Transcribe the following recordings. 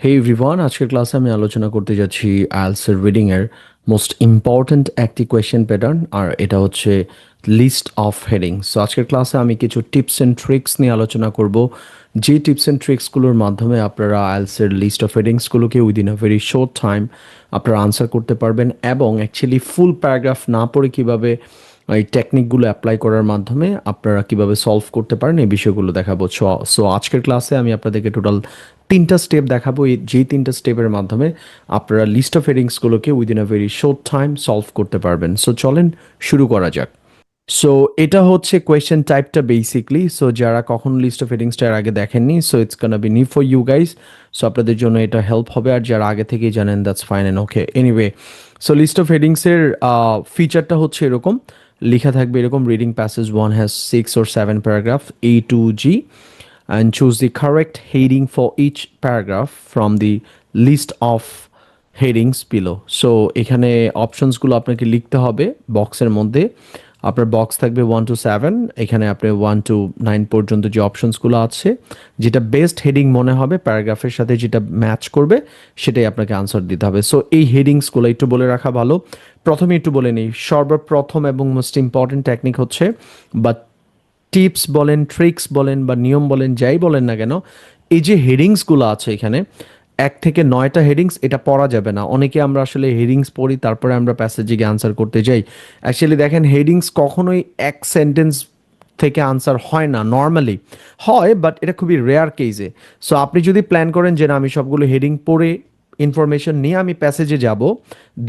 হে everyone আজকের ক্লাসে আমি আলোচনা করতে যাচ্ছি আইএলসের রিডিং এর মোস্ট ইম্পর্ট্যান্ট একটি কোয়েশ্চেন প্যাটার্ন আর এটা হচ্ছে লিস্ট অফ হেডিং সো আজকের ক্লাসে আমি কিছু টিপস অ্যান্ড ট্রিক্স নিয়ে আলোচনা করব। যে টিপস অ্যান্ড ট্রিক্সগুলোর মাধ্যমে আপনারা আইএলসের list of হেডিংসগুলোকে within a very short time আপনারা আনসার করতে পারবেন এবং অ্যাকচুয়ালি ফুল প্যারাগ্রাফ না পড়ে কীভাবে এই টেকনিকগুলো অ্যাপ্লাই করার মাধ্যমে আপনারা কীভাবে সলভ করতে পারেন, এই বিষয়গুলো দেখাবো। সো আজকের ক্লাসে আমি আপনাদেরকে টোটাল তিনটা স্টেপ দেখাবো। এই যেই তিনটা স্টেপের মাধ্যমে আপনারা list of হেডিংসগুলোকে within a very short time solve করতে পারবেন। সো চলেন শুরু করা যাক। সো এটা হচ্ছে কোয়েশ্চেন টাইপটা বেসিকলি সো যারা কখনো লিস্ট অফ হেডিংসটা এর আগে দেখেননি so it's gonna be new for you guys so আপনাদের জন্য এটা হেল্প হবে। আর যারা আগে থেকেই জানেন that's fine and okay anyway so list of হেডিংসের ফিচারটা হচ্ছে এরকম। লেখা থাকবে এরকম reading passage one has six or seven paragraph A to G and choose the correct heading for each paragraph from the list of headings below so এখানে অপশনসগুলো আপনাকে লিখতে হবে বক্সের মধ্যে আপনার বক্স থাকবে ওয়ান টু সেভেন এখানে আপনি ওয়ান টু নাইন পর্যন্ত যে অপশনসগুলো আছে, যেটা বেস্ট হেডিং মনে হবে প্যারাগ্রাফের সাথে যেটা ম্যাচ করবে, সেটাই আপনাকে আনসার দিতে হবে। সো এই হেডিংসগুলো একটু বলে রাখা ভালো। প্রথমে একটু বলে নিই, সর্বপ্রথম এবং মোস্ট ইম্পর্টেন্ট টেকনিক হচ্ছে, বা টিপস বলেন ট্রিক্স বলেন, বা নিয়ম বলেন, যাই বলেন না কেন, এই যে হেডিংসগুলো আছে এখানে এক থেকে নয়টা হেডিংস এটা পড়া যাবে না। অনেকে আমরা আসলে হেডিংস পড়ি, তারপরে আমরা প্যাসেজে গিয়ে আনসার করতে যাই। অ্যাকচুয়ালি দেখেন হেডিংস কখনোই এক সেন্টেন্স থেকে আনসার হয় না নর্মালি হয় বাট এটা খুবই রেয়ার কেসে সো আপনি যদি প্ল্যান করেন যে না, আমি সবগুলো হেডিং পড়ে ইনফরমেশন নিয়ে আমি প্যাসেজে যাব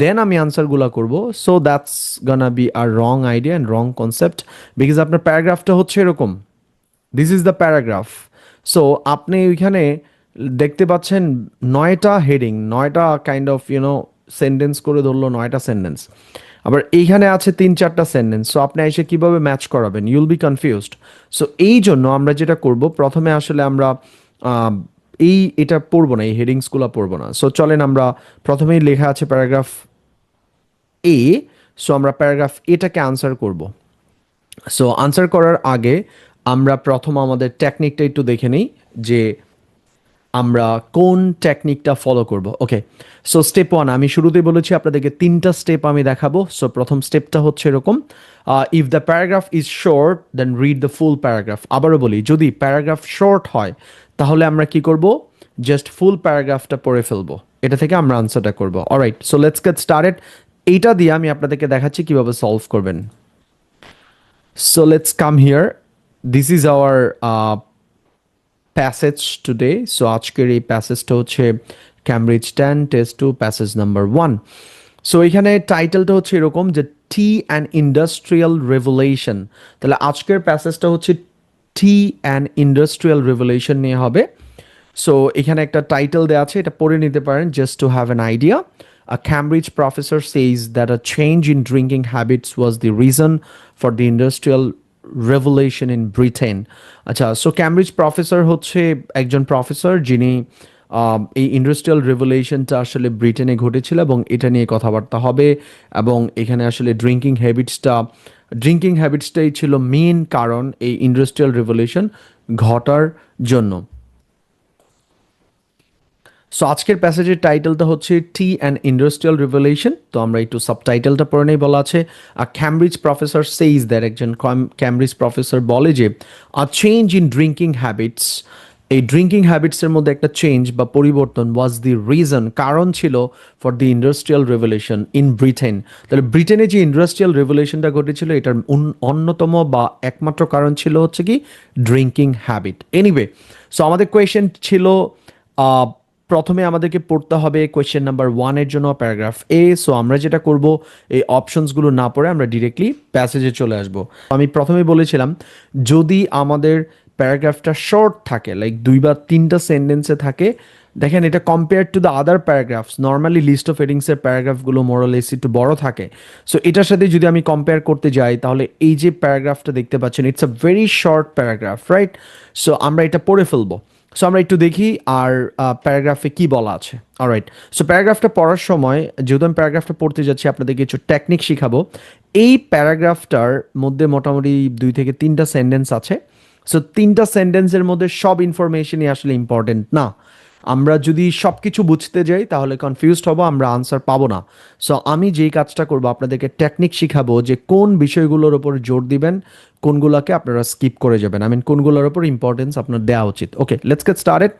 দেন আমি আনসারগুলো করব। So that's gonna be a wrong idea and wrong concept because আপনার প্যারাগ্রাফটা হচ্ছে এরকম। This is the paragraph so আপনি ওইখানে দেখতে পাচ্ছেন নয়টা হেডিং নয়টা কাইন্ড অফ ইউনো সেন্টেন্স করে ধরলো, নয়টা সেন্টেন্স আবার এইখানে আছে তিন চারটা সেন্টেন্স সো আপনি এসে কীভাবে ম্যাচ করাবেন? ইউল বি কনফিউজড সো এই জন্য আমরা যেটা করব, প্রথমে আসলে আমরা এই এটা পড়ব না, এই হেডিংসগুলো পড়ব না। সো চলেন আমরা প্রথমেই লেখা আছে প্যারাগ্রাফ এ সো আমরা প্যারাগ্রাফ এটাকে আনসার করব। সো আনসার করার আগে আমরা প্রথম আমাদের টেকনিকটা একটু দেখে নিই, যে আমরা কোন টেকনিকটা ফলো করব? ওকে সো স্টেপ ওয়ান আমি শুরুতেই বলেছি আপনাদেরকে তিনটা স্টেপ আমি দেখাবো। সো প্রথম স্টেপটা হচ্ছে এরকম if the paragraph is short then read the full paragraph আবারও বলি, যদি প্যারাগ্রাফ শর্ট হয়, তাহলে আমরা কি করব? জাস্ট ফুল প্যারাগ্রাফটা পড়ে ফেলব। এটা থেকে আমরা আনসারটা করব। Alright so let's get started এইটা দিয়ে আমি আপনাদেরকে দেখাচ্ছি কীভাবে সলভ করবেন। So let's come here this is our passage today. So, আজকের এই প্যাসেজটা হচ্ছে Cambridge ten test two passage number one so এখানে টাইটেলটা হচ্ছে এরকম যে টি অ্যান্ড ইন্ডাস্ট্রিয়াল রেভুলেশন তাহলে আজকের প্যাসেজটা হচ্ছে টি অ্যান্ড ইন্ডাস্ট্রিয়াল রেভুলেশন নিয়ে হবে। সো এখানে একটা টাইটেল দেওয়া আছে, এটা পড়ে নিতে পারেন just to have an idea A Cambridge professor says that a change in drinking habits was the reason for the industrial revolution in Britain আচ্ছা সো ক্যামব্রিজ প্রফেসর হচ্ছে একজন প্রফেসর যিনি এই ইন্ডাস্ট্রিয়াল রেভলিউশনটা আসলে ব্রিটেনে ঘটেছিল এবং এটা নিয়ে কথাবার্তা হবে এবং এখানে আসলে ড্রিঙ্কিং হ্যাবিটসটা ড্রিঙ্কিং হ্যাবিটসটাই ছিল মেন কারণ এই ইন্ডাস্ট্রিয়াল রেভলিউশন ঘটার জন্য। সো আজকের প্যাসেজের টাইটেলটা হচ্ছে টি অ্যান্ড ইন্ডাস্ট্রিয়াল রিভলিউশন তো আমরা একটু সাবটাইটেলটা পড়ে নেই বলা আছে। A Cambridge professor says that একজন ক্যামব্রিজ প্রফেসর বলে যে a change in drinking habits এই ড্রিঙ্কিং হ্যাবিটসের মধ্যে একটা চেঞ্জ বা পরিবর্তন ওয়াজ দি রিজন কারণ ছিল for the industrial revolution in Britain তাহলে ব্রিটেনে যে ইন্ডাস্ট্রিয়াল রেভলিউশনটা ঘটেছিল, এটার অন্যতম বা একমাত্র কারণ ছিল হচ্ছে কি? ড্রিঙ্কিং হ্যাবিট এনিওয়ে সো আমাদের কোয়েশ্চেন ছিল প্রথমে আমাদেরকে পড়তে হবে কোয়েশ্চেন নাম্বার ওয়ানের জন্য প্যারাগ্রাফ এ সো আমরা যেটা করব, এই অপশনসগুলো না পড়ে আমরা ডিরেক্টলি প্যাসেজে চলে আসব। আমি প্রথমে বলেছিলাম, যদি আমাদের প্যারাগ্রাফটা শর্ট থাকে লাইক দুই বা তিনটা সেন্টেন্সে থাকে, দেখেন এটা compare to the other paragraphs normally list of হেডিংসের প্যারাগ্রাফগুলো মোরালেস একটু বড় থাকে। সো এটার সাথে যদি আমি কম্পেয়ার করতে যাই, তাহলে এই যে প্যারাগ্রাফটা দেখতে পাচ্ছেন it's a very short paragraph right so আমরা এটা পড়ে ফেলব। সো আমরা একটু দেখি আর প্যারাগ্রাফে কি বলা আছে। অলরাইট সো প্যারাগ্রাফটা পড়ার সময়, যেহেতু আমি প্যারাগ্রাফটা পড়তে যাচ্ছি, আপনাদের কিছু টেকনিক শিখাবো। এই প্যারাগ্রাফটার মধ্যে মোটামুটি দুই থেকে তিনটা সেন্টেন্স আছে। সো তিনটা সেন্টেন্সের মধ্যে সব ইনফরমেশনই আসলে ইম্পর্টেন্ট না। আমরা যদি সব কিছু বুঝতে যাই, তাহলে কনফিউজড হব, আমরা আনসার পাবো না। সো আমি যেই কাজটা করব, আপনাদেরকে টেকনিক শিখাবো যে কোন বিষয়গুলোর ওপর জোর দিবেন, কোনগুলোকে আপনারা স্কিপ করে যাবেন। আই মিন কোনগুলোর ওপর ইম্পর্টেন্স আপনার দেওয়া উচিত। ওকে লেটস গেট স্টার্টেড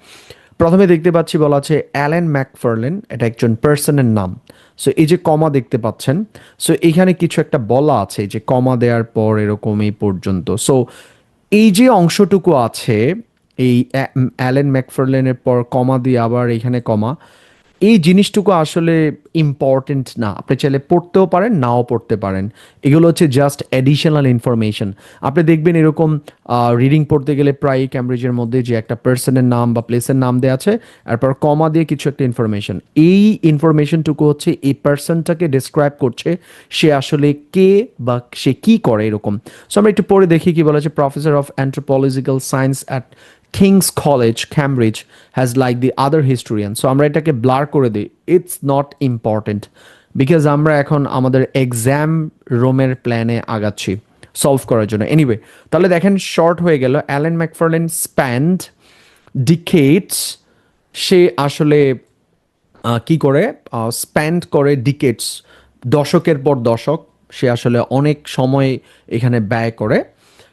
প্রথমে দেখতে পাচ্ছি বলা আছে অ্যালেন ম্যাকফার্লেন, এটা একজন পার্সনের নাম। সো এই যে কমা দেখতে পাচ্ছেন সো এখানে কিছু একটা বলা আছে যে কমা দেওয়ার পর এরকম এই পর্যন্ত। সো এই যে অংশটুকু আছে এই অ্যালেন ম্যাকফার্লেনের পর কমা দিয়ে আবার এখানে কমা। এই জিনিসটুকু আসলে ইম্পর্টেন্ট না। আপনি চাইলে পড়তেও পারেন, নাও পড়তে পারেন। এগুলো হচ্ছে জাস্ট অ্যাডিশনাল ইনফরমেশন আপনি দেখবেন এরকম রিডিং পড়তে গেলে প্রায় ক্যামব্রিজের মধ্যে যে একটা পার্সনের নাম বা প্লেসের নাম দেওয়া আছে, তারপর কমা দিয়ে কিছু একটা ইনফরমেশন এই ইনফরমেশনটুকু হচ্ছে এই পার্সনটাকে ডিসক্রাইব করছে, সে আসলে কে বা সে কি করে এরকম। সো আমরা একটু পরে দেখি কি বলা আছে professor of anthropological science at King's College Cambridge has like the other historian so আমরা এটাকে ব্লার করে দিই। ইটস নট ইম্পর্টেন্ট বিকজ আমরা এখন আমাদের এক্সাম রোমের প্ল্যানে আগাচ্ছি সলভ করার জন্য। এনিওয়ে তাহলে দেখেন শর্ট হয়ে গেল। অ্যালেন ম্যাকফার্লেন স্প্যান্ড ডিকেটস সে আসলে কি করে? স্প্যান্ড করে ডিকেটস দশকের পর দশক। সে আসলে অনেক সময় এখানে ব্যয় করে।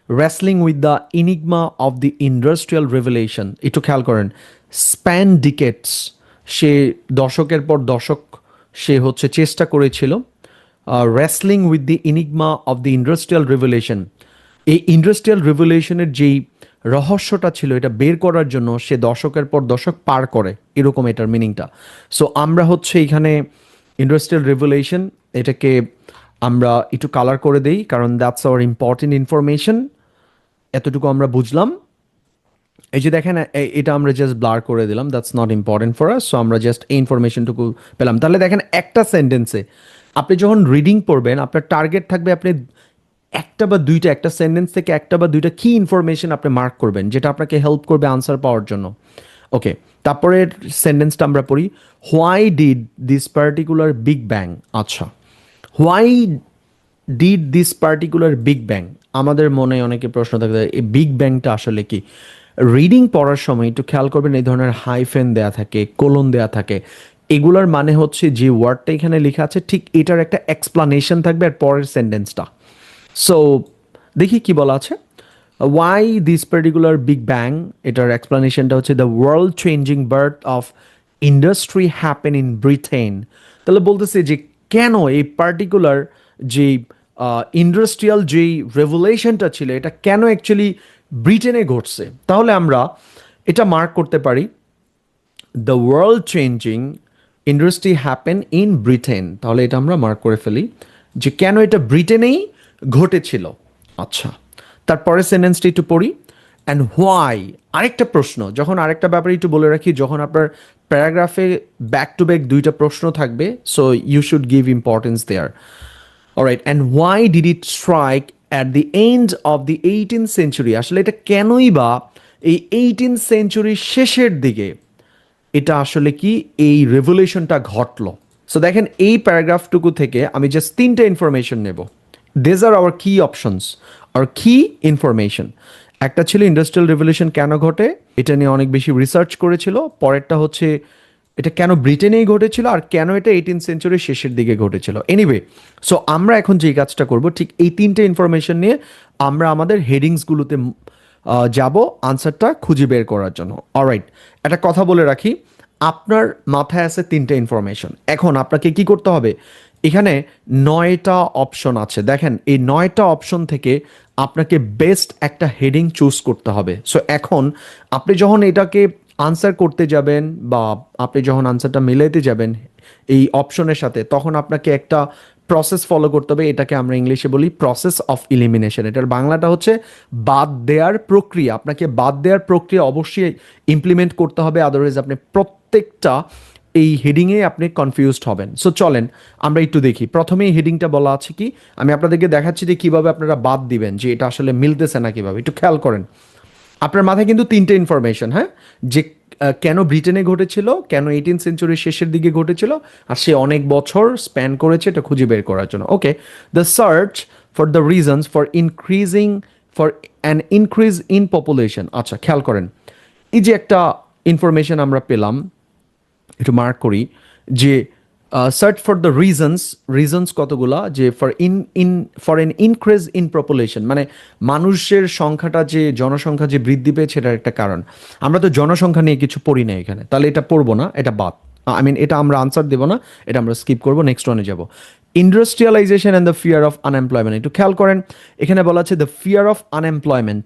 Wrestling with the enigma of the industrial revolution একটু খেয়াল করেন স্প্যান ডিকেটস সে দশকের পর দশক সে হচ্ছে চেষ্টা করেছিল wrestling with the enigma of the industrial revolution এই ইন্ডাস্ট্রিয়াল রেভুলেশনের যেই রহস্যটা ছিল, এটা বের করার জন্য সে দশকের পর দশক পার করে, এরকম এটার মিনিংটা সো আমরা হচ্ছে এখানে ইন্ডাস্ট্রিয়াল রেভুলেশন এটাকে আমরা একটু কালার করে দেই, কারণ দ্যাটস আওয়ার ইম্পর্টেন্ট ইনফরমেশন এতটুকু আমরা বুঝলাম। এই যে দেখেন এটা আমরা জাস্ট ব্লার করে দিলাম that's not important for us so আমরা জাস্ট এই ইনফরমেশনটুকু পেলাম। তাহলে দেখেন, একটা সেন্টেন্সে আপনি যখন রিডিং পড়বেন, আপনার টার্গেট থাকবে আপনি একটা বা দুইটা, একটা সেন্টেন্স থেকে একটা বা দুইটা কি ইনফরমেশন আপনি মার্ক করবেন, যেটা আপনাকে হেল্প করবে আনসার পাওয়ার জন্য। ওকে তারপরে সেন্টেন্সটা আমরা পড়ি why did this particular big bang আচ্ছা why did this particular big bang আমাদের মনে অনেকে প্রশ্ন থাকে এই বিগ ব্যাংটা আসলে কি? রিডিং পড়ার সময় একটু খেয়াল করবেন, এই ধরনের হাইফেন দেয়া থাকে কোলন দেয়া থাকে। এগুলার মানে হচ্ছে যে ওয়ার্ডটা এখানে লেখা আছে, ঠিক এটার একটা এক্সপ্লানেশন থাকবে আর পরের সেন্টেন্সটা সো দেখি কি বলা আছে। Why this particular big bang এটার এক্সপ্লানেশনটা হচ্ছে the world changing birth of industry happen in Britain তাহলে বলতেছে যে, কেন এই পার্টিকুলার যে ইন্ডাস্ট্রিয়াল যেই রেভুলেশনটা ছিল, এটা কেন অ্যাকচুয়ালি ব্রিটেনে ঘটছে? তাহলে আমরা এটা মার্ক করতে পারি the world changing industry happen in Britain তাহলে এটা আমরা মার্ক করে ফেলি যে কেন এটা ব্রিটেনেই ঘটেছিল। আচ্ছা তারপরে সেন্টেন্সটি একটু পড়ি অ্যান্ড হোয়াই আরেকটা প্রশ্ন, যখন আরেকটা ব্যাপারে একটু বলে রাখি, যখন আপনার প্যারাগ্রাফে ব্যাক টু ব্যাক দুইটা প্রশ্ন থাকবে so you should give importance there alright and why did it strike at the end of the eighteen century আসলে এটা কেনই বা এই এইটিন সেঞ্চুরির শেষের দিকে এটা আসলে কি এই রেভলিউশনটা ঘটলো? সো দেখেন, এই প্যারাগ্রাফটুকু থেকে আমি জাস্ট তিনটে ইনফরমেশন নেব। দিস আর আওয়ার কি অপশনস আর কি ইনফরমেশন একটা ছিল ইন্ডাস্ট্রিয়াল রেভলিউশন কেন ঘটে? এটা নিয়ে অনেক বেশি রিসার্চ করেছিল। পরেরটা হচ্ছে এটা কেন ব্রিটেনেই ঘটেছিল আর কেন এটা এইটিন সেঞ্চুরির শেষের দিকে ঘটেছিল? এনিওয়ে সো আমরা এখন যেই কাজটা করব, ঠিক এই তিনটে ইনফরমেশন নিয়ে আমরা আমাদের হেডিংসগুলোতে যাব আনসারটা খুঁজে বের করার জন্য। অলরাইট একটা কথা বলে রাখি, আপনার মাথায় আছে তিনটে ইনফরমেশন এখন আপনাকে কি করতে হবে? এখানে নয়টা অপশন আছে। দেখেন, এই নয়টা অপশন থেকে আপনাকে বেস্ট একটা হেডিং চুজ করতে হবে। সো এখন আপনি যখন এটাকে আনসার করতে যাবেন বা আপনি যখন আনসারটা মিলাইতে যাবেন এই অপশনের সাথে, তখন আপনাকে একটা প্রসেস ফলো করতে হবে। এটাকে আমরা ইংলিশে বলি প্রসেস অফ ইলিমিনেশন এটার বাংলাটা হচ্ছে বাদ দেওয়ার প্রক্রিয়া। আপনাকে বাদ দেওয়ার প্রক্রিয়া অবশ্যই ইমপ্লিমেন্ট করতে হবে আদারওয়াইজ আপনি প্রত্যেকটা এই হেডিংয়ে আপনি কনফিউজড হবেন। সো চলেন আমরা একটু দেখি। প্রথমে এই হেডিংটা বলা আছে কি? আমি আপনাদেরকে দেখাচ্ছি যে কীভাবে আপনারা বাদ দিবেন, যে এটা আসলে মিলতেছে না কীভাবে। একটু খেয়াল করেন। আপনার মাথায় কিন্তু তিনটে ইনফরমেশন হ্যাঁ? যে কেন ব্রিটেনে ঘটেছিল, কেন এইটিন সেঞ্চুরির শেষের দিকে ঘটেছিল, আর সে অনেক বছর স্প্যান করেছে, এটা খুঁজে বের করার জন্য। Okay the search for the reasons for increasing for an increase in population আচ্ছা খেয়াল করেন, এই যে একটা ইনফরমেশন আমরা পেলাম, একটু মার্ক করি, যে search for the reasons reasons কতগুলা, যে for in in for an increase in population মানে মানুষের সংখ্যাটা যে, জনসংখ্যা যে বৃদ্ধি পেয়েছে, এটার একটা কারণ। আমরা তো জনসংখ্যা নিয়ে কিছু পড়ি না এখানে। তাহলে এটা পড়ব না, এটা বাদ। আই মিন এটা আমরা আনসার দেবো না, এটা আমরা স্কিপ করব নেক্সট ওয়ানে যাব। Industrialisation and the fear of unemployment একটু খেয়াল করেন, এখানে বলা আছে the fear of unemployment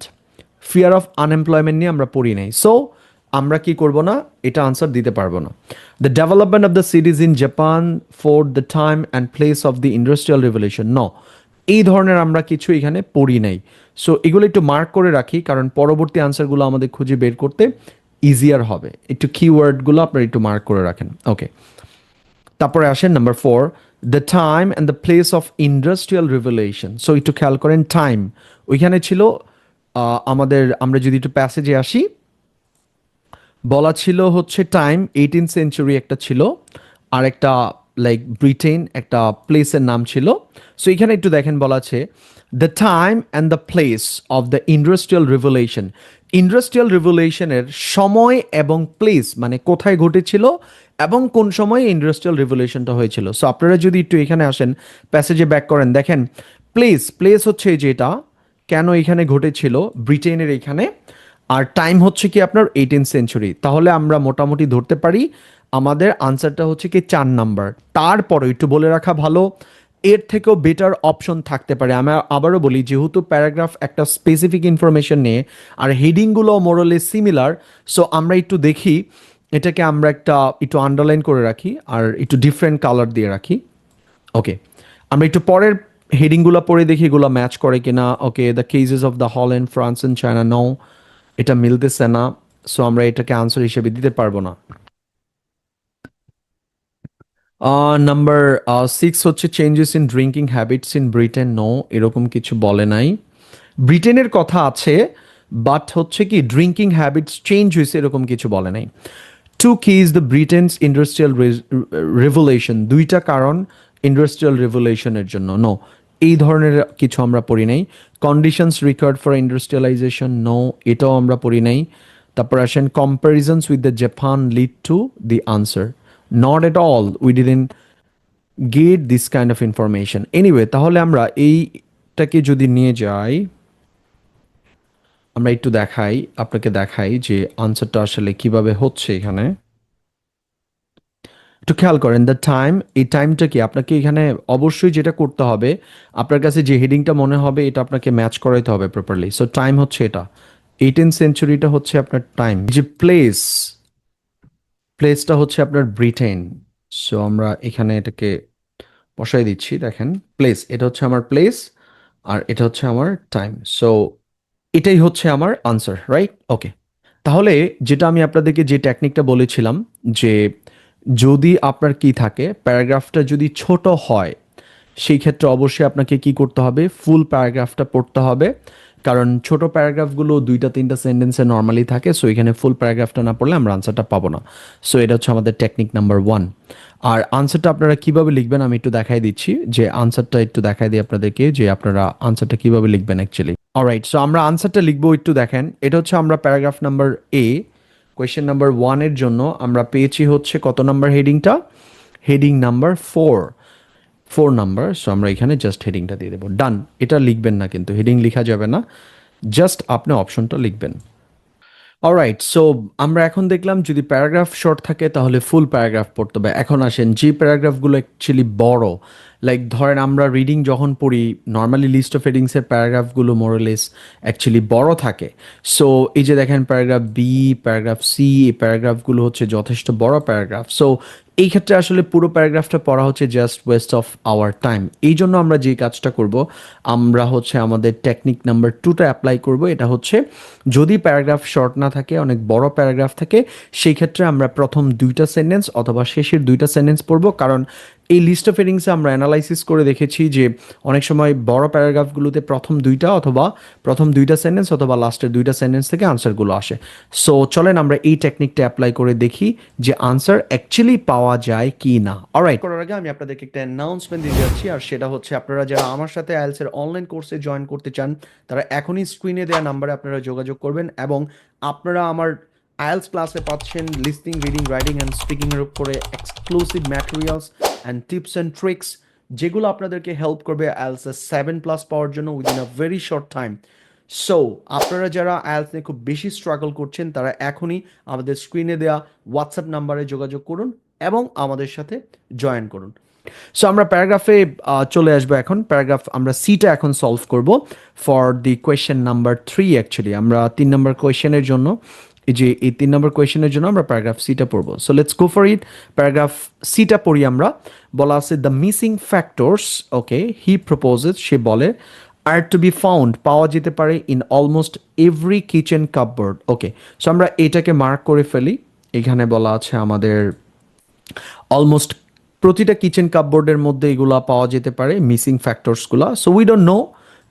fear of unemployment নিয়ে আমরা পড়ি নাই। সো আমরা কি করব না? এটা আনসার দিতে পারব না। The development of the cities in Japan for the time and place of the industrial revolution ন এই ধরনের আমরা কিছু এখানে পড়ি নাই। সো এগুলো একটু মার্ক করে রাখি, কারণ পরবর্তী আনসারগুলো আমাদের খুঁজে বের করতে ইজিয়ার হবে। একটু কিওয়ার্ডগুলো আপনারা একটু মার্ক করে রাখেন। ওকে তারপরে আসেন number four the time and the place of industrial revolution so একটু খেয়াল করেন টাইম ওইখানে ছিল আমাদের, আমরা যদি একটু প্যাসেজে আসি বলা ছিল হচ্ছে টাইম এইটিন সেঞ্চুরি একটা ছিল, আর একটা লাইক ব্রিটেন একটা প্লেসের নাম ছিল। সো এখানে একটু দেখেন বলা আছে the time and the place of the industrial revolution industrial রিভলিউশনের সময় এবং প্লেস মানে কোথায় ঘটেছিল এবং কোন সময়ে ইন্ডাস্ট্রিয়াল রিভলিউশনটা হয়েছিল। সো আপনারা যদি একটু এখানে আসেন প্যাসেজে ব্যাক করেন, দেখেন প্লেস প্লেস হচ্ছে যেটা, কেন এখানে ঘটেছিল ব্রিটেনের এখানে। আর টাইম হচ্ছে কি আপনার এইটিন সেঞ্চুরি তাহলে আমরা মোটামুটি ধরতে পারি, আমাদের আনসারটা হচ্ছে কি চার নাম্বার তারপরে একটু বলে রাখা ভালো, এর থেকেও বেটার অপশন থাকতে পারে। আমি আবারও বলি, যেহেতু প্যারাগ্রাফ একটা স্পেসিফিক ইনফরমেশন নিয়ে, আর হেডিংগুলো মোরলে সিমিলার সো আমরা একটু দেখি, এটাকে আমরা একটা একটু আন্ডারলাইন করে রাখি, আর একটু ডিফারেন্ট কালার দিয়ে রাখি। ওকে আমরা একটু পরের হেডিংগুলো পড়ে দেখি, এগুলো ম্যাচ করে কিনা। Okay the cases of the হল and France and China no এটা মিলতেছে না সো আমরা এটাকে আনসার হিসেবে দিতে পারব না। নাম্বার সিক্স হচ্ছে changes in drinking habits in Britain no এরকম কিছু বলে নাই। ব্রিটেনের কথা আছে বাট হচ্ছে কি ড্রিঙ্কিং হ্যাবিটস চেঞ্জ হয়েছে, এরকম কিছু বলে নাই। Two keys the Britain's industrial revolution দুইটা কারণ ইন্ডাস্ট্রিয়াল রেভুলেশনের জন্য নো এই ধরনের কিছু আমরা পড়ি নাই। Conditions required for industrialisation no এটাও আমরা পড়ি নাই। তারপর আসেন comparisons with the Japan lead to the answer not at all we didn't get this kind of information anyway তাহলে আমরা এইটাকে যদি নিয়ে যাই, আমরা একটু দেখাই, আপনাকে দেখাই যে আনসারটা আসলে কীভাবে হচ্ছে এখানে। একটু খেয়াল করেন দ্য টাইম এই টাইমটা কি? আপনাকে এখানে অবশ্যই যেটা করতে হবে, আপনার কাছে যে হেডিংটা মনে হবে, এটা আপনাকে ম্যাচ করাইতে হবে প্রপারলি সো টাইম হচ্ছে এটা। এইটিন সেঞ্চুরিটা হচ্ছে আপনার টাইম যে প্লেস প্লেসটা হচ্ছে আপনার ব্রিটেন সো আমরা এখানে এটাকে বসাই দিচ্ছি, দেখেন। প্লেস এটা হচ্ছে আমার প্লেস আর এটা হচ্ছে আমার টাইম সো এটাই হচ্ছে আমার আনসার রাইট ওকে তাহলে, যেটা আমি আপনাদেরকে যে টেকনিকটা বলেছিলাম, যে যদি আপনার কি থাকে, প্যারাগ্রাফটা যদি ছোট হয়, সেই ক্ষেত্রে অবশ্যই আপনাকে কি করতে হবে, ফুল প্যারাগ্রাফটা পড়তে হবে। কারণ ছোট প্যারাগ্রাফগুলো দুইটা, তিনটা সেন্টেন্সে নর্মালি থাকে সো এখানে ফুল প্যারাগ্রাফটা না পড়লে আমরা আনসারটা পাবো না। সো এটা হচ্ছে আমাদের টেকনিক নাম্বার ওয়ান আর আনসারটা আপনারা কীভাবে লিখবেন আমি একটু দেখাই দিচ্ছি, যে আনসারটা একটু দেখাই দিই আপনাদেরকে, যে আপনারা আনসারটা কীভাবে লিখবেন অ্যাকচুয়ালি অলরাইট সো আমরা আনসারটা লিখব একটু দেখেন, এটা হচ্ছে আমরা paragraph number A question number ওয়ানের জন্য আমরা পেয়েছি হচ্ছে কত number হেডিংটা heading number four four number so আমরা এখানে জাস্ট হেডিংটা দিয়ে দেবো। ডান এটা লিখবেন না কিন্তু হেডিং লেখা যাবে না। জাস্ট আপনি অপশনটা লিখবেন। অলরাইট সো আমরা এখন দেখলাম যদি প্যারাগ্রাফ শর্ট থাকে তাহলে ফুল প্যারাগ্রাফ পড়তে হবে। এখন আসেন, যে প্যারাগ্রাফগুলো অ্যাকচুয়ালি বড় লাইক ধরেন আমরা রিডিং যখন পড়ি নর্মালি লিস্ট অফ হেডিংসের প্যারাগ্রাফগুলো মোরলেস অ্যাকচুয়ালি বড় থাকে। সো এই যে দেখেন প্যারাগ্রাফ বি প্যারাগ্রাফ সি এই প্যারাগ্রাফগুলো হচ্ছে যথেষ্ট বড় প্যারাগ্রাফ সো এই ক্ষেত্রে আসলে পুরো প্যারাগ্রাফটা পড়া হচ্ছে just waste of our time এই জন্য আমরা যে কাজটা করব, আমরা হচ্ছে আমাদের টেকনিক নাম্বার টুটা অ্যাপ্লাই করব। এটা হচ্ছে, যদি প্যারাগ্রাফ শর্ট না থাকে, অনেক বড় প্যারাগ্রাফ থাকে, সেই ক্ষেত্রে আমরা প্রথম দুইটা সেন্টেন্স অথবা শেষের দুইটা সেন্টেন্স পড়ব। কারণ এই লিস্ট অফ হেডিংসে আমরা অ্যানালাইসিস করে দেখেছি যে অনেক সময় বড় প্যারাগ্রাফগুলোতে প্রথম দুইটা অথবা প্রথম দুইটা সেন্টেন্স অথবা লাস্টের দুইটা সেন্টেন্স থেকে আনসারগুলো আসে। সো চলেন আমরা এই টেকনিকটা অ্যাপ্লাই করে দেখি যে আনসার অ্যাকচুয়ালি পাওয়া যায় কি না। অলরাইট করার আগে আমি আপনাদেরকে একটা অ্যানাউন্সমেন্ট দিতে যাচ্ছি, আর সেটা হচ্ছে আপনারা যারা আমার সাথে আইএলসের অনলাইন কোর্সে জয়েন করতে চান, তারা এখনই স্ক্রিনে দেওয়া নাম্বারে আপনারা যোগাযোগ করবেন এবং আপনারা আমার আইএলস ক্লাসে পাচ্ছেন লিস্টিং রিডিং রাইটিং অ্যান্ড স্পিকিংয়ের উপরে exclusive materials and tips and tricks যেগুলো আপনাদেরকে হেল্প করবে আইএলস সেভেন প্লাস পাওয়ার জন্য within a very short time so আপনারা যারা আইএলস নিয়ে খুব বেশি স্ট্রাগল করছেন, তারা এখনই আমাদের স্ক্রিনে দেওয়া হোয়াটসঅ্যাপ নাম্বারে যোগাযোগ করুন এবং আমাদের সাথে জয়েন করুন। সো আমরা প্যারাগ্রাফে চলে আসব এখন। প্যারাগ্রাফ আমরা সিটা এখন সলভ করব for the question number three actually আমরা তিন নম্বর কোয়েশ্চেনের জন্য যে এই তিন নম্বর কোয়েশ্চেনের জন্য আমরা প্যারাগ্রাফ সিটা পড়ব। So let's go for it paragraph সিটা পড়ি আমরা। বলা আছে the missing factors okay he proposes সে বলে আর টু বি ফাউন্ড পাওয়া যেতে পারে in almost every kitchen cupboard okay so আমরা এটাকে মার্ক করে ফেলি। এখানে বলা আছে আমাদের অলমোস্ট প্রতিটা কিচেন কাপবোর্ডের মধ্যে এগুলা পাওয়া যেতে পারে missing ফ্যাক্টরসগুলো so we don't know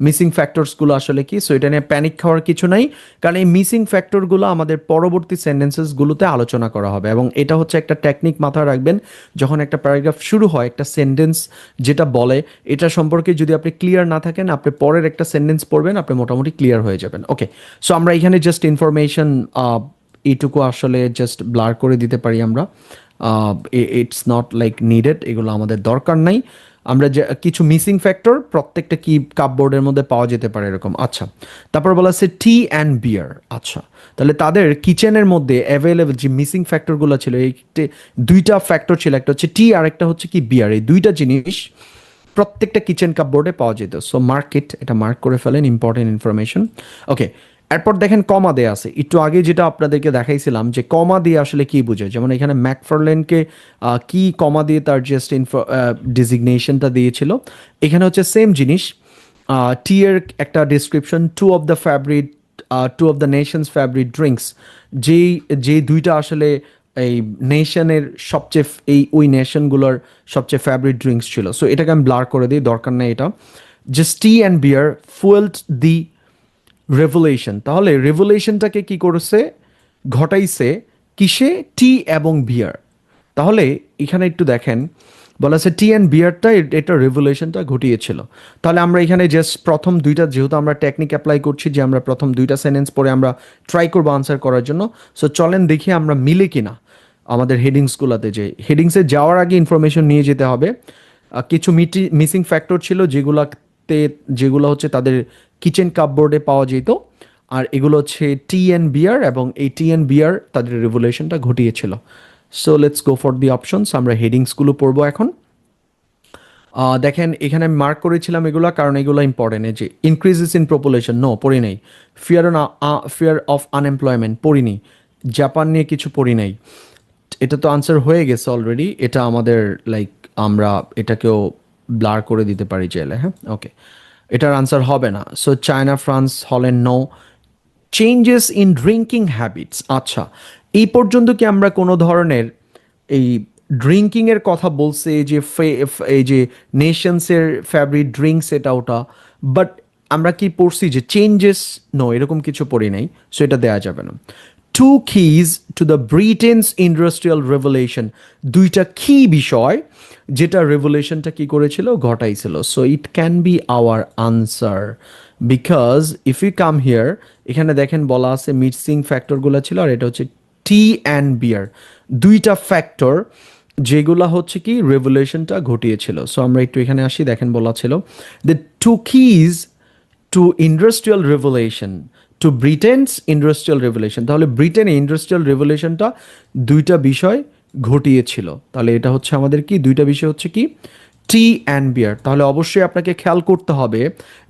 missing ফ্যাক্টরসগুলো আসলে কি? সো এটা নিয়ে প্যানিক খাওয়ার কিছু নাই। কারণ এই মিসিং ফ্যাক্টরগুলো আমাদের পরবর্তী সেন্টেন্সেসগুলোতে আলোচনা করা হবে এবং এটা হচ্ছে একটা টেকনিক মাথায় রাখবেন, যখন একটা প্যারাগ্রাফ শুরু হয়, একটা সেন্টেন্স যেটা বলে, এটা সম্পর্কে যদি আপনি ক্লিয়ার না থাকেন, আপনি পরের একটা সেন্টেন্স পড়বেন, আপনি মোটামুটি ক্লিয়ার হয়ে যাবেন। ওকে সো আমরা এখানে জাস্ট ইনফরমেশন এইটুকু আসলে জাস্ট ব্লার করে দিতে পারি আমরা। ইটস নট লাইক নিডেড এগুলো আমাদের দরকার নাই। আমরা যে, কিছু মিসিং ফ্যাক্টর প্রত্যেকটা কি কাপবোর্ডের মধ্যে পাওয়া যেতে পারে এরকম। আচ্ছা তারপর বলা আছে টি অ্যান্ড বিয়ার আচ্ছা তাহলে তাদের কিচেনের মধ্যে অ্যাভেলেবেল যে মিসিং ফ্যাক্টরগুলো ছিল, এই দুইটা ফ্যাক্টর ছিল। একটা হচ্ছে টি আর একটা হচ্ছে কি বিয়ার এই দুইটা জিনিস প্রত্যেকটা কিচেন কাপবোর্ডে পাওয়া যেত। সো মার্কেট এটা মার্ক করে ফেলেন ইম্পর্টেন্ট ইনফরমেশন ওকে এরপর দেখেন কমা দেয়া আছে। একটু আগে যেটা আপনাদেরকে দেখাইছিলাম যে কমা দিয়ে আসলে কি বোঝায়? যেমন এখানে ম্যাকফারলেনকে কি কমা দিয়ে তার জাস্ট ইনফো ডিজিগনেশনটা দিয়েছিল। এখানে হচ্ছে সেম জিনিস টি এর একটা description two of the fabric two of the nations fabric drinks যেই যে দুইটা আসলে এই নেশনের সবচেয়ে, এই, ওই নেশনগুলোর সবচেয়ে ফেভারিট ড্রিঙ্কস ছিল। সো এটাকে আমি ব্লার করে দিই, দরকার নেই এটা। Just tea and beer fuelled the revolution তাহলে রেভুলেশনটাকে কি করেছে? ঘটাইছে কিসে? টি এবং বিয়ার তাহলে এখানে একটু দেখেন। বলা আছে টি অ্যান্ড বিয়ারটা এটা রেভুলেশনটা ঘটিয়েছিল। তাহলে আমরা এখানে জাস্ট প্রথম দুইটা, যেহেতু আমরা টেকনিক অ্যাপ্লাই করছি যে আমরা প্রথম দুইটা সেন্টেন্স পরে আমরা ট্রাই করব আনসার করার জন্য। সো চলেন দেখি আমরা মিলে কিনা আমাদের হেডিংসগুলোতে যে হেডিংসে যাওয়ার আগে ইনফরমেশন নিয়ে যেতে হবে। কিছু মিটি মিসিং ফ্যাক্টর ছিল যেগুলাতে যেগুলো হচ্ছে তাদের কিচেন কাপবোর্ডে পাওয়া যেত। আর এগুলো হচ্ছে টি এন বিয়ার এবং এই টি এন বিয়ার তাদের রেভুলেশনটা ঘটিয়েছিল। So let's go for the options আমরা হেডিংসগুলো পড়ব এখন। দেখেন, এখানে আমি মার্ক করেছিলাম এগুলো কারণ এগুলো ইম্পর্টেন্ট যে ইনক্রিজেস ইন পপুলেশন নো পড়ি নাই। ফিয়ার ফিয়ার অফ আনএমপ্লয়মেন্ট পড়িনি জাপান নিয়ে কিছু পড়ি নাই। এটা তো আনসার হয়ে গেছে অলরেডি এটা আমাদের লাইক আমরা এটাকেও ব্লার করে দিতে পারি চাইলে হ্যাঁ? ওকে এটার আনসার হবে না। সো চায়না ফ্রান্স হলেন no changes in drinking habits আচ্ছা এই পর্যন্ত কি আমরা কোনো ধরনের এই ড্রিঙ্কিং এর কথা বলছে, এই যে এই যে নেশনসের ফেভারিট ড্রিঙ্কস এটা ওটা বাট আমরা কি পড়ছি যে চেঞ্জেস নো এরকম কিছু পড়ি নাই সো এটা দেওয়া যাবে না। Two keys to the Britain's industrial revolution দুইটা কি বিষয় যেটা রেভুলেশনটা কি করেছিল? ঘটাইছিল। So it can be our answer because if you come here এখানে দেখেন বলা আছে মিক্সিং ফ্যাক্টরগুলো ছিল আর এটা হচ্ছে টি অ্যান্ড বিয়ার দুইটা ফ্যাক্টর যেগুলা হচ্ছে কি রেভুলেশনটা ঘটিয়েছিল। সো আমরা একটু এখানে আসি, দেখেন বলা ছিল। The two keys to industrial revolution to Britain's industrial revolution তাহলে ব্রিটেনে ইন্ডাস্ট্রিয়াল রেভুলেশনটা দুইটা বিষয় ঘটিয়েছিল। তাহলে এটা হচ্ছে আমাদের কি? দুইটা বিষয় হচ্ছে কি? টি অ্যান্ড বিয়ার তাহলে অবশ্যই আপনাকে খেয়াল করতে হবে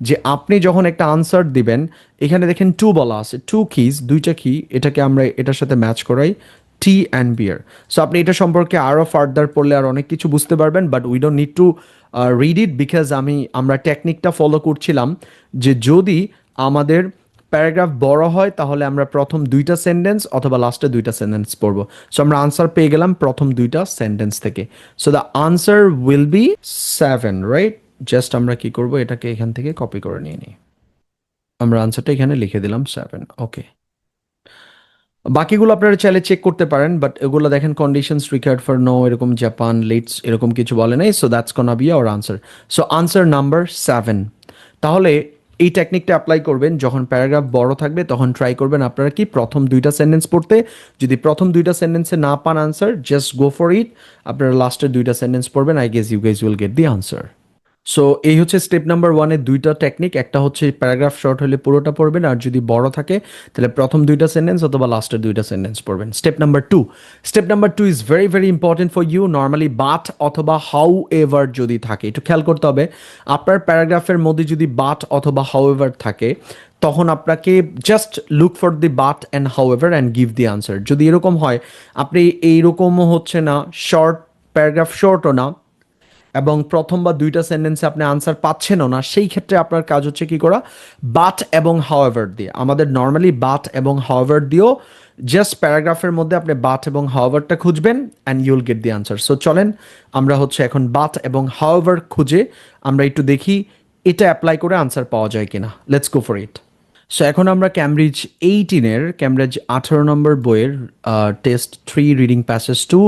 যে আপনি যখন একটা আনসার দিবেন, এখানে দেখেন টু বলা আছে টু কিজ দুইটা কি এটাকে আমরা এটার সাথে ম্যাচ করাই টি অ্যান্ড বিয়ার সো আপনি এটা সম্পর্কে আরও ফার্দার পড়লে আর অনেক কিছু বুঝতে পারবেন but we don't need to read it because আমি, আমরা টেকনিকটা ফলো করছিলাম যে যদি আমাদের প্যারাগ্রাফ বড় হয়, তাহলে আমরা প্রথম দুইটা সেন্টেন্স অথবা লাস্টে দুইটা সেন্টেন্স পড়ব। সো আমরা আনসার পেয়ে গেলাম প্রথম দুইটা সেন্টেন্স থেকে। So the answer will be seven right just আমরা কি করব, এটাকে এখান থেকে কপি করে নিয়ে নিই। আমরা আনসারটা এখানে লিখে দিলাম সেভেন ওকে বাকিগুলো আপনারা চাইলে চেক করতে পারেন বাট এগুলো দেখেন কন্ডিশনস রিকোয়ার্ড ফর নো এরকম জাপান লিডস এরকম কিছু বলে নাই so that's gonna be our answer so answer number seven তাহলে এই টেকনিকটা অ্যাপ্লাই করবেন, যখন প্যারাগ্রাফ বড় থাকবে, তখন ট্রাই করবেন আপনারা কি প্রথম দুইটা সেন্টেন্স পড়তে। যদি প্রথম দুইটা সেন্টেন্সে না পান answer just go for it আপনারা লাস্টের দুইটা সেন্টেন্স পড়বেন I guess you guess will get the answer so এই হচ্ছে স্টেপ নাম্বার ওয়ানের দুইটা টেকনিক একটা হচ্ছে প্যারাগ্রাফ শর্ট হলে পুরোটা পড়বেন, আর যদি বড় থাকে, তাহলে প্রথম দুইটা সেন্টেন্স অথবা লাস্টের দুইটা সেন্টেন্স পড়বেন। Step number two step number two is very very important for you normally but অথবা হাউ এভার যদি থাকে, একটু খেয়াল করতে হবে। আপনার প্যারাগ্রাফের মধ্যে যদি বাট অথবা হাউ এভার থাকে, তখন আপনাকে just look for the but and however and give the answer যদি এরকম হয়, আপনি এইরকমও হচ্ছে না শর্ট প্যারাগ্রাফ শর্টও না এবং প্রথম বা দুইটা সেন্টেন্সে আপনি আনসার পাচ্ছেনও না, সেই ক্ষেত্রে আপনার কাজ হচ্ছে কি করা? বাট এবং হাওয়েভার দিয়ে। আমাদের নর্মালি বাট এবং হাওয়েভার দিয়েও জাস্ট প্যারাগ্রাফের মধ্যে আপনি বাট এবং হাওয়েভারটা খুঁজবেন and you'll get the answer so চলেন আমরা হচ্ছে এখন বাট এবং হাওয়েভার খুঁজে আমরা একটু দেখি এটা অ্যাপ্লাই করে আনসার পাওয়া যায় কিনা। Let's go for it so এখন আমরা ক্যামব্রিজ এইটিনের ক্যামব্রিজ আঠারো নম্বর বইয়ের test three reading passage two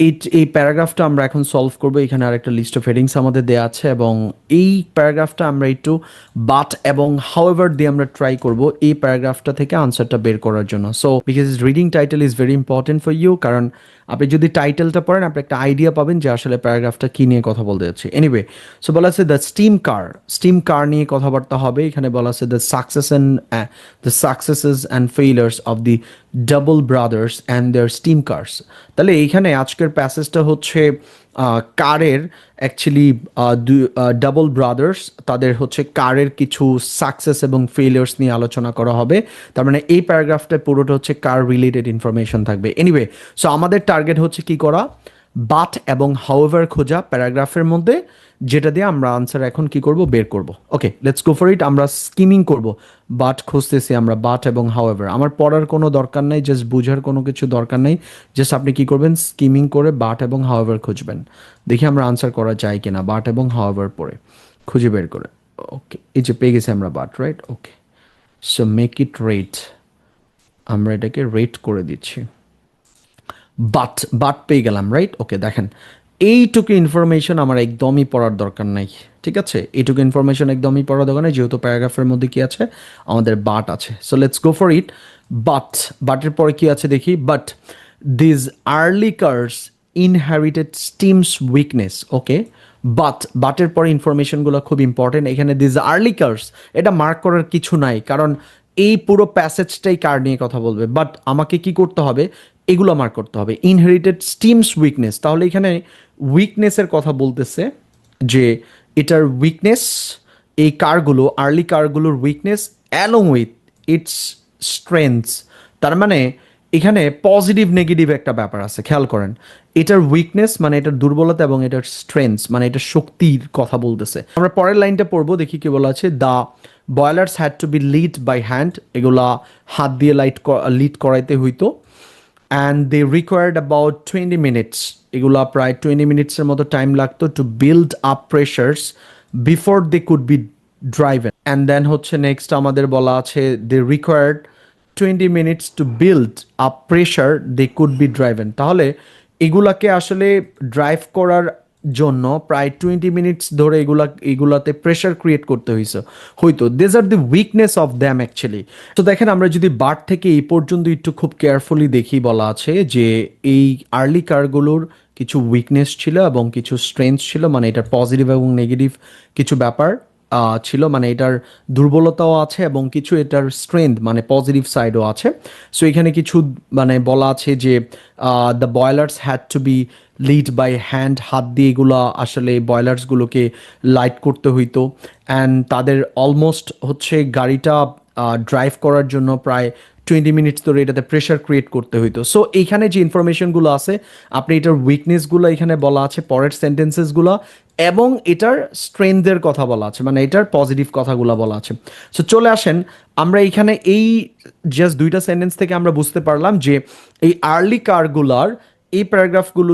এই এই প্যারাগ্রাফটা আমরা এখন সলভ করব। এখানে আরেকটা লিস্ট অফ হেডিংস আমাদের দেওয়া আছে এবং এই প্যারাগ্রাফটা আমরা একটু বাট এবং হাউএভার দিয়ে আমরা ট্রাই করব এই প্যারাগ্রাফটা থেকে আনসারটা বের করার জন্য। So because reading title is very important for you কারণ আপনি যদি টাইটেলটা পড়েন, আপনি একটা আইডিয়া পাবেন যে আসলে প্যারাগ্রাফটা কি নিয়ে কথা বলতে যাচ্ছে। এনিওয়ে সো বলা আছে the steam car steam car নিয়ে কথাবার্তা হবে। এখানে বলা আছে the success and the successes and failures of the Doble brothers and their steam cars তাহলে এইখানে আজকের প্যাসেজটা হচ্ছে কারের অ্যাকচুয়ালি ডাবল ব্রাদার্স তাদের হচ্ছে কারের কিছু সাকসেস এবং ফেলিয়ার্স নিয়ে আলোচনা করা হবে। তার মানে এই প্যারাগ্রাফটা পুরোটা হচ্ছে কার রিলেটেড ইনফরমেশন থাকবে। এনিওয়ে সো আমাদের টার্গেট হচ্ছে কি করা? বাট এবং হাউএভার খোঁজা প্যারাগ্রাফের মধ্যে, যেটা দিয়ে আমরা আনসার এখন কি করব? বের করব। ওকে লেটস গো ফর ইট আমরা স্কিমিং করব। বাট খুঁজতেছি আমরা বাট এবং হাউএভার আমার পড়ার কোনো দরকার নাই জাস্ট বুঝার কোনো কিছু দরকার নেই জাস্ট আপনি কি করবেন? স্কিমিং করে বাট এবং হাউএভার খুঁজবেন। দেখি আমরা আনসার করা যায় কিনা বাট এবং হাউএভার পরে খুঁজে বের করে। ওকে এই যে পেয়ে গেছি আমরা but right okay so make it rate আমরা এটাকে রেট করে দিচ্ছি। বাট বাট পেয়ে গেলাম রাইট ওকে দেখেন। এইটুকু ইনফরমেশন আমার একদমই পড়ার দরকার নাই, ঠিক আছে? এইটুকু ইনফরমেশন একদমই পড়ার দরকার নেই, যেহেতু প্যারাগ্রাফের মধ্যে কি আছে? আমাদের বাট আছে। So let's go for it but বাটের পরে কি আছে দেখি? But these early cars inherited steam's weakness okay but বাটের পরে ইনফরমেশনগুলো খুব ইম্পর্টেন্ট এখানে দিজ আর্লি কার্স এটা মার্ক করার কিছু নাই, কারণ এই পুরো প্যাসেজটাই কার নিয়ে কথা বলবে? বাট আমাকে কি করতে হবে? এগুলো মার্ক করতে হবে। ইনহেরিটেড স্টিমস উইকনেস তাহলে এখানে উইকনেসের কথা বলতেছে যে এটার উইকনেস এই কারগুলো early কারগুলোর weakness along with its strengths তার মানে এখানে পজিটিভ নেগেটিভ একটা ব্যাপার আছে, খেয়াল করেন। এটার উইকনেস মানে এটার দুর্বলতা এবং এটার স্ট্রেংথস মানে এটার শক্তির কথা বলতেছে। আমরা পরের লাইনটা পড়ব, দেখি কি বলা আছে। The boilers had to be lit by hand এগুলা হাত দিয়ে লাইট লিড করাইতে হইতো। And they required about twenty minutes এগুলো প্রায় টোয়েন্টি মিনিটসের মতো টাইম লাগতো to build up pressures before they could be driven and then হচ্ছে নেক্সট আমাদের বলা আছে they required twenty minutes to build up pressure they could be driven তাহলে এগুলাকে আসলে ড্রাইভ করার জন্য প্রায় টোয়েন্টি মিনিটস ধরে এগুলা, এগুলাতে প্রেশার ক্রিয়েট করতে হয়েছে হয়তো these are the weakness of them actually তো দেখেন, আমরা যদি বার থেকে এই পর্যন্ত একটু খুব কেয়ারফুলি দেখি বলা আছে যে এই আর্লি কারগুলোর কিছু উইকনেস ছিল এবং কিছু স্ট্রেংথ ছিল মানে এটা পজিটিভ এবং নেগেটিভ কিছু ব্যাপার। ছিল মানে এটার দুর্বলতাও আছে এবং কিছু এটার স্ট্রেংথ মানে পজিটিভ সাইডও আছে। সো এখানে কিছু মানে বলা আছে যে the boilers had to be lit by hand হাত দিয়ে এগুলো আসলে বয়লার্সগুলোকে লাইট করতে হইতো। অ্যান্ড তাদের অলমোস্ট হচ্ছে গাড়িটা ড্রাইভ করার জন্য প্রায় টোয়েন্টি মিনিটস ধরে এটাতে প্রেশার ক্রিয়েট করতে হইতো। সো এইখানে যে ইনফরমেশনগুলো আছে, আপনি এটার উইকনেসগুলো এখানে বলা আছে, পরের সেন্টেন্সেসগুলো এবং এটার স্ট্রেংথের কথা বলা আছে মানে এটার পজিটিভ কথাগুলো বলা আছে। সো চলে আসেন, আমরা এইখানে এই জাস্ট দুইটা সেন্টেন্স থেকে আমরা বুঝতে পারলাম যে এই আর্লি কারগুলার এই প্যারাগ্রাফগুলো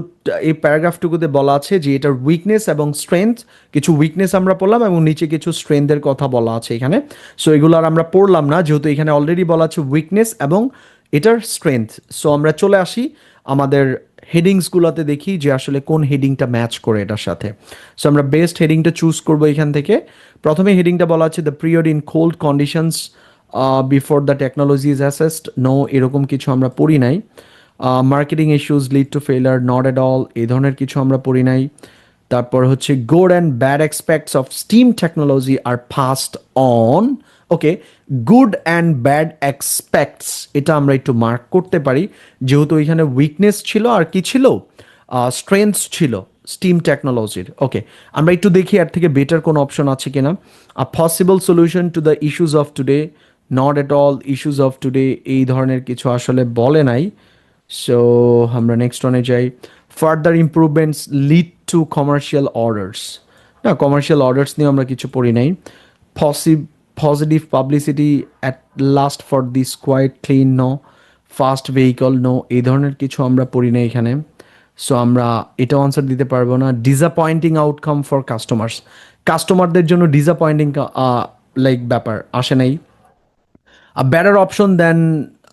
এই প্যারাগ্রাফটুকুতে বলা আছে যে এটার উইকনেস এবং স্ট্রেংথ কিছু উইকনেস আমরা পড়লাম এবং নিচে কিছু স্ট্রেংথের কথা বলা আছে এখানে। সো এগুলো আর আমরা পড়লাম না, যেহেতু এখানে অলরেডি বলা আছে উইকনেস এবং এটার স্ট্রেংথ সো আমরা চলে আসি আমাদের হেডিংসগুলোতে দেখি যে আসলে কোন হেডিংটা ম্যাচ করে এটার সাথে। সো আমরা বেস্ট হেডিংটা চুজ করব এখান থেকে। প্রথমে হেডিংটা বলা আছে the period in cold conditions before the technology is assessed no এরকম কিছু আমরা পড়ি নাই। Marketing issues lead to failure not at all এই ধরনের কিছু আমরা পড়ি নাই। তারপর হচ্ছে good and bad aspects of steam technology R fast on okay good and bad aspects এটা আমরা একটু মার্ক করতে পারি। যেহেতু এখানে উইকনেস ছিল, আর কি ছিল? স্ট্রেংথ ছিল স্টিম টেকনোলজির ওকে আমরা একটু দেখি এর থেকে বেটার কোনো অপশন আছে কিনা। A possible solution to the issues of today not at all issues of today এই ধরনের কিছু আসলে বলে নাই। সো আমরা নেক্সট ওয়ানে যাই। Further improvements lead to commercial orders না কমার্শিয়াল অর্ডার্স নিয়ে আমরা কিছু পড়ি নাই। Possible positive publicity at last for this quite clean no fast vehicle no এই ধরনের কিছু আমরা পড়ি না এখানে। সো আমরা এটাও আনসার দিতে পারব না। ডিসঅ্যাপয়েন্টিং আউটকাম ফর কাস্টমার্স কাস্টমারদের জন্য ডিসঅ্যাপয়েন্টিং লাইক ব্যাপার আসে নাই। A better option than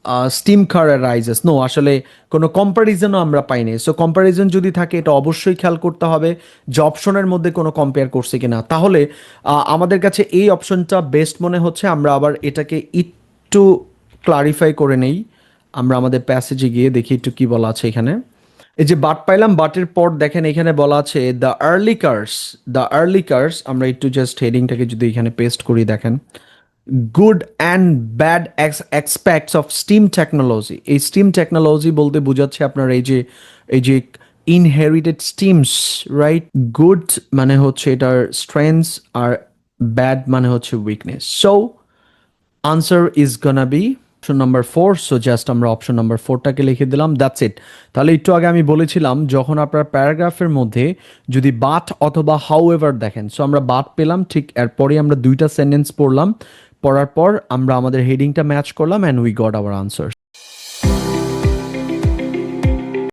uh, steam rises no আসলে কোনো কম্প্যারিজনও আমরা পাইনি। সো কম্প্যারিজন যদি থাকে এটা অবশ্যই খেয়াল করতে হবে যে অপশনের মধ্যে কোনো কম্পেয়ার করছে কি না তাহলে আমাদের কাছে এই অপশনটা বেস্ট মনে হচ্ছে। আমরা আবার এটাকে একটু ক্লারিফাই করে নেই। আমরা আমাদের প্যাসেজে গিয়ে দেখি একটু কি বলা আছে এখানে। এই যে বাট পাইলাম বাটের পর দেখেন এখানে বলা আছে the early cars the early cars আমরা একটু জাস্ট হেডিংটাকে যদি এখানে পেস্ট করি দেখেন। Good and bad aspects of steam technology এই স্টিম টেকনোলজি বলতে বোঝাচ্ছে আপনার এই যে এই যে ইনহেরিটেড স্টিমস রাইট গুড মানে হচ্ছে এটার স্ট্রেংথস আর ব্যাড মানে হচ্ছে weakness so answer is gonna be option number four so just আমরা অপশন নাম্বার ফোরটাকে লিখে দিলাম দ্যাটস ইট তাহলে একটু আগে আমি বলেছিলাম, যখন আপনার প্যারাগ্রাফের মধ্যে যদি বাট অথবা হাউ এভার দেখেন সো আমরা বাট পেলাম, ঠিক এরপরে আমরা দুইটা সেন্টেন্স পড়লাম পড়ার পর আমরা আমাদের হেডিংটা ম্যাচ করলাম and we got our answer